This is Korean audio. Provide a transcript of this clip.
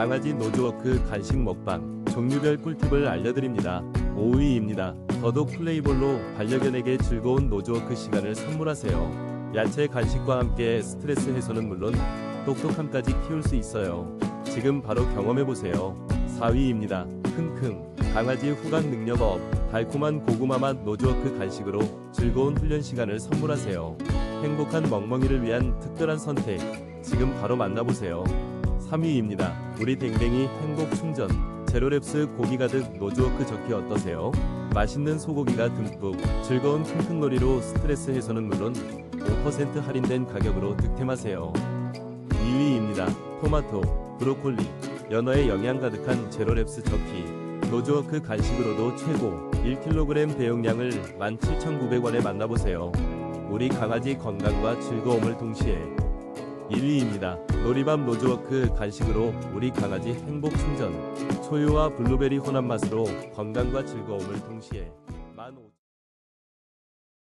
강아지 노즈워크 간식 먹방 종류별 꿀팁을 알려드립니다. 5위입니다. 더독 플레이볼로 반려견에게 즐거운 노즈워크 시간을 선물하세요. 야채 간식과 함께 스트레스 해소는 물론 똑똑함까지 키울 수 있어요. 지금 바로 경험해보세요. 4위입니다. 킁킁 강아지 후각 능력 업 달콤한 고구마 맛 노즈워크 간식으로 즐거운 훈련 시간을 선물하세요. 행복한 멍멍이를 위한 특별한 선택 지금 바로 만나보세요. 3위입니다. 우리 댕댕이 행복 충전 제로랩스 고기 가득 노즈워크 저키 어떠세요? 맛있는 소고기가 듬뿍 즐거운 킁킁놀이로 스트레스 해소는 물론 5% 할인된 가격으로 득템하세요. 2위입니다. 토마토, 브로콜리, 연어의 영양 가득한 제로랩스 저키 노즈워크 간식으로도 최고 1kg 배용량을 17,900원에 만나보세요. 우리 강아지 건강과 즐거움을 동시에 1위입니다. 놀이밤 노즈워크 간식으로 우리 강아지 행복 충전 초유와 블루베리 혼합 맛으로 건강과 즐거움을 동시에 15,000